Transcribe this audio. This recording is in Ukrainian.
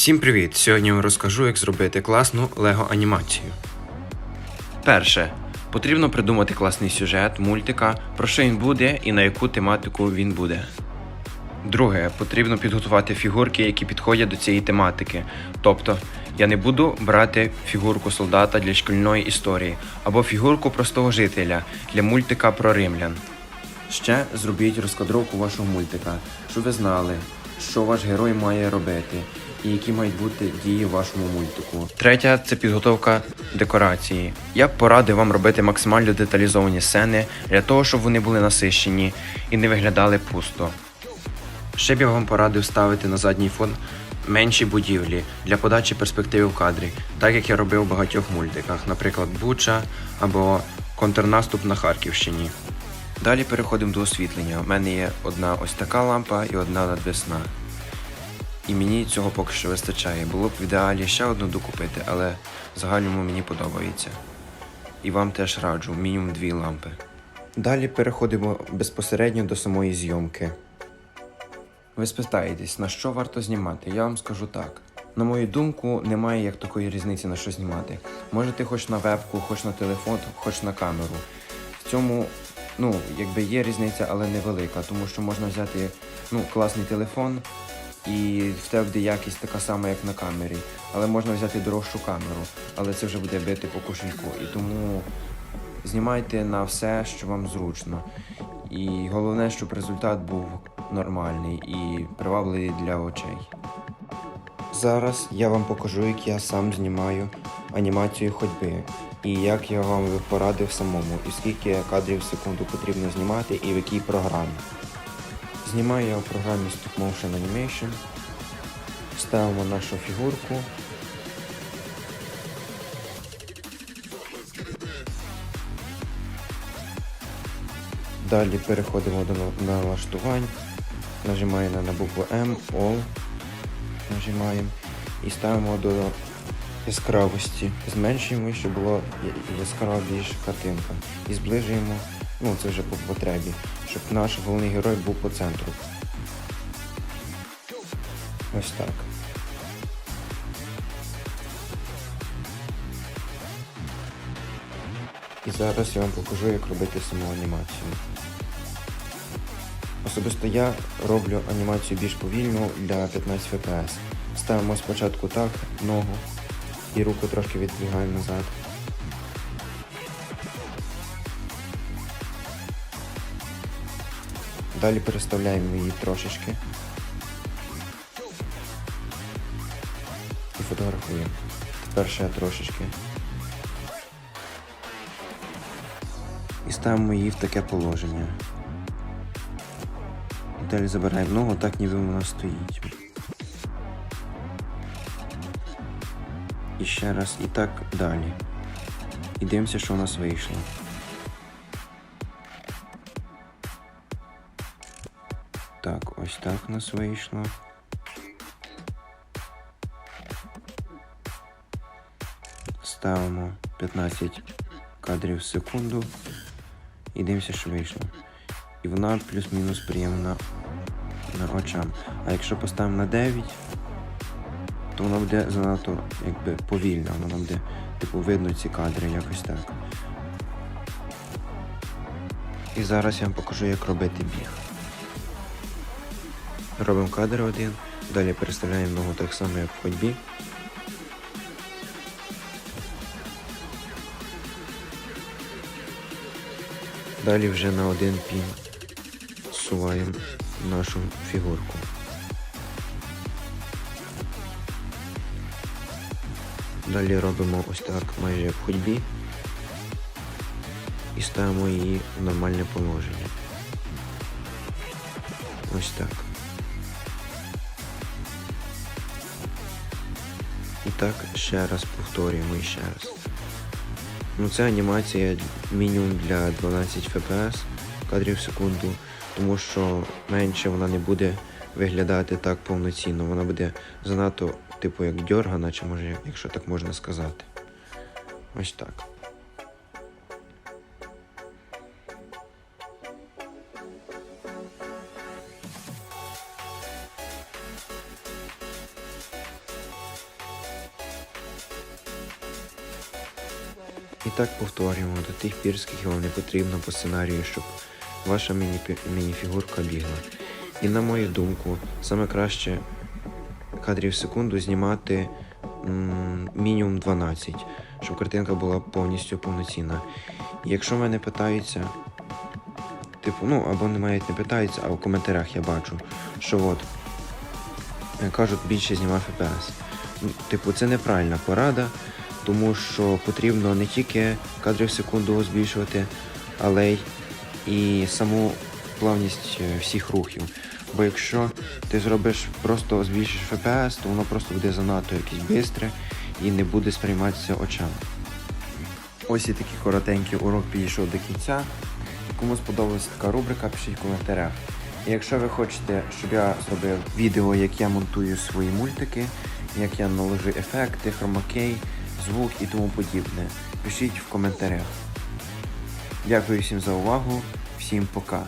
Всім привіт! Сьогодні вам розкажу, як зробити класну лего анімацію. Перше. Потрібно придумати класний сюжет мультика, про що він буде і на яку тематику він буде. Друге, потрібно підготувати фігурки, які підходять до цієї тематики. Тобто, я не буду брати фігурку солдата для шкільної історії або фігурку простого жителя для мультика про римлян. Ще зробіть розкадровку вашого мультика, щоб ви знали, що ваш герой має робити і які мають бути дії в вашому мультику. Третя це підготовка декорації. Я порадив вам робити максимально деталізовані сцени для того, щоб вони були насищені і не виглядали пусто. Ще б я вам порадив ставити на задній фон менші будівлі для подачі перспективи в кадрі, так як я робив в багатьох мультиках, наприклад, Буча або Контрнаступ на Харківщині. Далі переходимо до освітлення. У мене є одна ось така лампа і одна надвісна. І мені цього поки що вистачає. Було б в ідеалі ще одну докупити, але в загальному мені подобається. І вам теж раджу, мінімум дві лампи. Далі переходимо безпосередньо до самої зйомки. Ви спитаєтесь, на що варто знімати? Я вам скажу так. На мою думку, немає як такої різниці на що знімати. Можете хоч на вебку, хоч на телефон, хоч на камеру. В цьому, ну, якби є різниця, але невелика, тому що можна взяти ну, класний телефон і в тебе буде якість така сама, як на камері. Але можна взяти дорожчу камеру, але це вже буде бити по кошельку. І тому знімайте на все, що вам зручно. І головне, щоб результат був нормальний і привабливий для очей. Зараз я вам покажу, як я сам знімаю анімацію ходьби, і як я вам порадив самому, і скільки кадрів в секунду потрібно знімати і в якій програмі. Знімаю я в програмі Stop Motion Animation. Ставимо нашу фігурку. Далі переходимо до налаштувань. Нажимаємо на букву M, All. Нажимаємо і ставимо до яскравості. Зменшуємо, щоб було я- яскрава більш картинка. І зближуємо, ну це вже по потребі, щоб наш головний герой був по центру. Ось так. І зараз я вам покажу, як робити саму анімацію. Особисто я роблю анімацію більш повільну для 15 фпс. Ставимо спочатку так, ногу і руку трошки віддвигаємо назад. Далі переставляємо її трошечки. І фотографуємо. Тепер ще трошечки. І ставимо її в таке положення. Далі забираємо ногу, так ніби вона стоїть. І ще раз, і так далі. І дивимося, що у нас вийшло. Ось так у нас вийшло. Ставимо 15 кадрів в секунду і дивимося, що вийшло. І вона плюс-мінус приємна на очам. А якщо поставимо на 9, то вона буде занадто якби повільна, вона буде типу видно ці кадри якось так. І зараз я вам покажу, як робити біг. Робимо кадр один, далі переставляємо ногу так само, як в ходьбі. Далі вже на один пін зсуваємо нашу фігурку. Далі робимо ось так майже як в ходьбі і ставимо її в нормальне положення. Ось так. І так ще раз повторюємо і ще раз. Ну це анімація мінімум для 12 fps кадрів в секунду, тому що менше вона не буде виглядати так повноцінно. Вона буде занадто, типу, як дьоргана, чи може, якщо так можна сказати. Ось так. І так повторюємо до тих пір, скільки вам не потрібно по сценарію, щоб ваша мініфігурка бігла. І на мою думку, саме краще кадрів в секунду знімати мінімум 12, щоб картинка була повністю повноцінна. І якщо мене питаються, типу, ну або не навіть не питаються, а в коментарях я бачу, що от е, кажуть більше знімав FPS. Типу, це неправильна порада, тому що потрібно не тільки кадри в секунду збільшувати, але й і саму плавність е, всіх рухів. Бо якщо ти зробиш просто збільшиш FPS, то воно просто буде занадто якесь бистре і не буде сприйматися очами. Ось і такий коротенький урок підійшов до кінця. Кому сподобалася така рубрика, пишіть в коментарях. І якщо ви хочете, щоб я зробив відео, як я монтую свої мультики, як я наложу ефекти, хромакей, звук і тому подібне, пишіть в коментарях. Дякую всім за увагу, всім пока.